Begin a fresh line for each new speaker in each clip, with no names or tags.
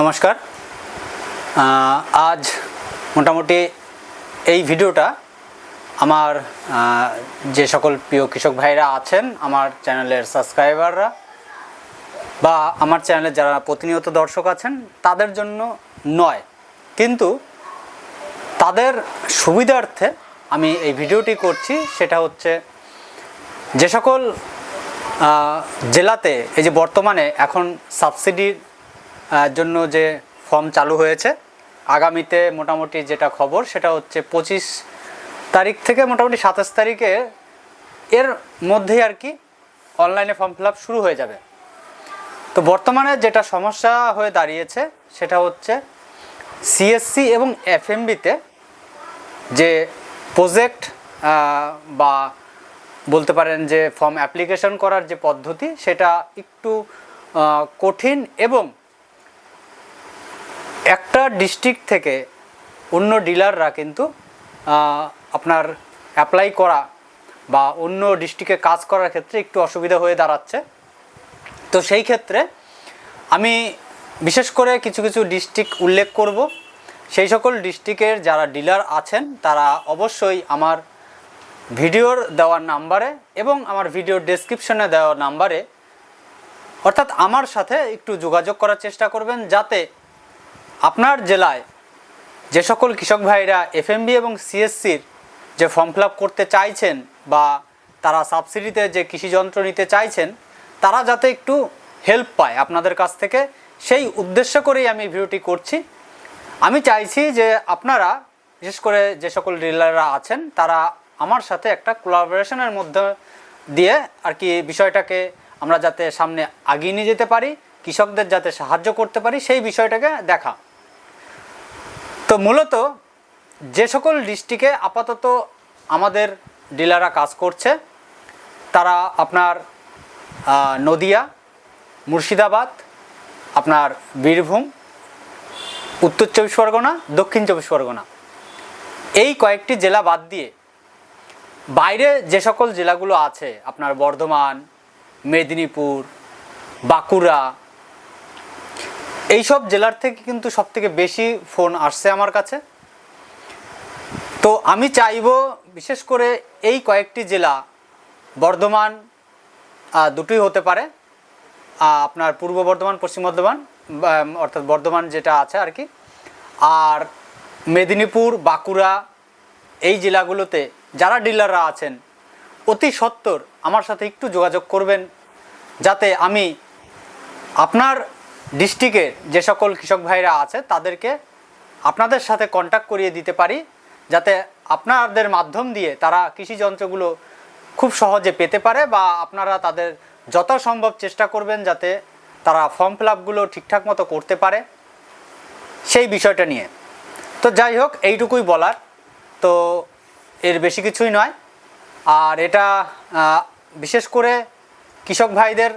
নমস্কার। আজ মোটামুটি এই ভিডিওটা আমার যে সকল প্রিয় কৃষক ভাইরা আছেন, আমার চ্যানেলের সাবস্ক্রাইবাররা বা আমার চ্যানেলে যারা প্রতিনিয়ত দর্শক আছেন, তাদের জন্য নয়। কিন্তু তাদের সুবিধার্থে আমি এই ভিডিওটি করছি, সেটা হচ্ছে যে সকল জেলাতে এই যে বর্তমানে এখন সাবসিডির জন্য যে ফর্ম চালু হয়েছে, আগামীতে মোটামুটি যেটা খবর সেটা হচ্ছে পঁচিশ তারিখ থেকে মোটামুটি সাতাশ তারিখে এর মধ্যেই আর কি অনলাইনে ফর্ম ফিল শুরু হয়ে যাবে। তো বর্তমানে যেটা সমস্যা হয়ে দাঁড়িয়েছে সেটা হচ্ছে সিএসসি এবং এফএমবিতে যে প্রজেক্ট বা বলতে পারেন যে ফর্ম অ্যাপ্লিকেশন করার যে পদ্ধতি সেটা একটু কঠিন এবং একটা ডিস্ট্রিক্ট থেকে অন্য ডিলাররা কিন্তু আপনার অ্যাপ্লাই করা বা অন্য ডিস্ট্রিক্টে কাজ করার ক্ষেত্রে একটু অসুবিধা হয়ে দাঁড়াচ্ছে। তো সেই ক্ষেত্রে আমি বিশেষ করে কিছু কিছু ডিস্ট্রিক্ট উল্লেখ করব। সেই সকল ডিস্ট্রিক্টের যারা ডিলার আছেন, তারা অবশ্যই আমার ভিডিওর দেওয়ার নাম্বারে এবং আমার ভিডিওর ডেসক্রিপশনে দেওয়া নাম্বারে অর্থাৎ আমার সাথে একটু যোগাযোগ করার চেষ্টা করবেন যাতে আপনার জেলায় যে সকল কৃষক ভাইরা এফএমবি এবং সিএসসির যে ফর্ম ফিল করতে চাইছেন বা তারা সাবসিডিতে যে কৃষি যন্ত্র নিতে চাইছেন, তারা যাতে একটু হেল্প পায় আপনাদের কাছ থেকে, সেই উদ্দেশ্য করেই আমি ভিডিওটি করছি। আমি চাইছি যে আপনারা, বিশেষ করে যে সকল ডিলাররা আছেন, তারা আমার সাথে একটা কোলাবোরেশনের মধ্যে দিয়ে আর কি বিষয়টাকে আমরা যাতে সামনে আগিয়ে নিয়ে যেতে পারি, কৃষকদের যাতে সাহায্য করতে পারি, সেই বিষয়টাকে দেখা। তো মূলত যে সকল ডিস্ট্রিক্টে আপাতত আমাদের ডিলাররা কাজ করছে, তারা আপনার নদিয়া, মুর্শিদাবাদ, আপনার বীরভূম, উত্তর চব্বিশ পরগনা, দক্ষিণ চব্বিশ পরগনা। এই কয়েকটি জেলা বাদ দিয়ে বাইরে যে সকল জেলাগুলো আছে, আপনার বর্ধমান, মেদিনীপুর, বাঁকুড়া এইসব জেলার থেকে কিন্তু সব থেকে বেশি ফোন আসছে আমার কাছে। তো আমি চাইব বিশেষ করে এই কয়েকটি জেলা, বর্ধমান দুটোই হতে পারে। আপনার পূর্ব বর্ধমান, পশ্চিম বর্ধমান অর্থাৎ বর্ধমান যেটা আছে আর কি। আর মেদিনীপুর, বাঁকুড়া এই জেলাগুলোতে যারা ডিলাররা আছেন, অতি সত্বর আমার সাথে একটু যোগাযোগ করবেন, যাতে আমি আপনার ডিস্ট্রিক্টের যে সকল কৃষক ভাইরা আছে, তাদেরকে আপনাদের সাথে কন্ট্যাক্ট করিয়ে দিতে পারি, যাতে আপনাদের মাধ্যম দিয়ে তারা কৃষি যন্ত্রগুলো খুব সহজে পেতে পারে বা আপনারা তাদের যত সম্ভব চেষ্টা করবেন যাতে তারা ফর্ম ফিল আপগুলো ঠিকঠাক মতো করতে পারে। সেই বিষয়টা নিয়ে। তো যাই হোক, এইটুকুই বলার। তো এর বেশি কিছুই নয়। আর এটা বিশেষ করে কৃষক ভাইদের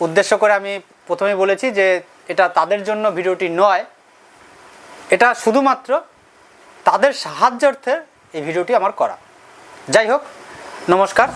উদ্দেশ্য করে আমি প্রথমেই বলেছি যে এটা তাদের জন্য ভিডিওটি নয়। এটা শুধুমাত্র তাদের সাহায্যার্থে এই ভিডিওটি আমার করা। যাই হোক, নমস্কার।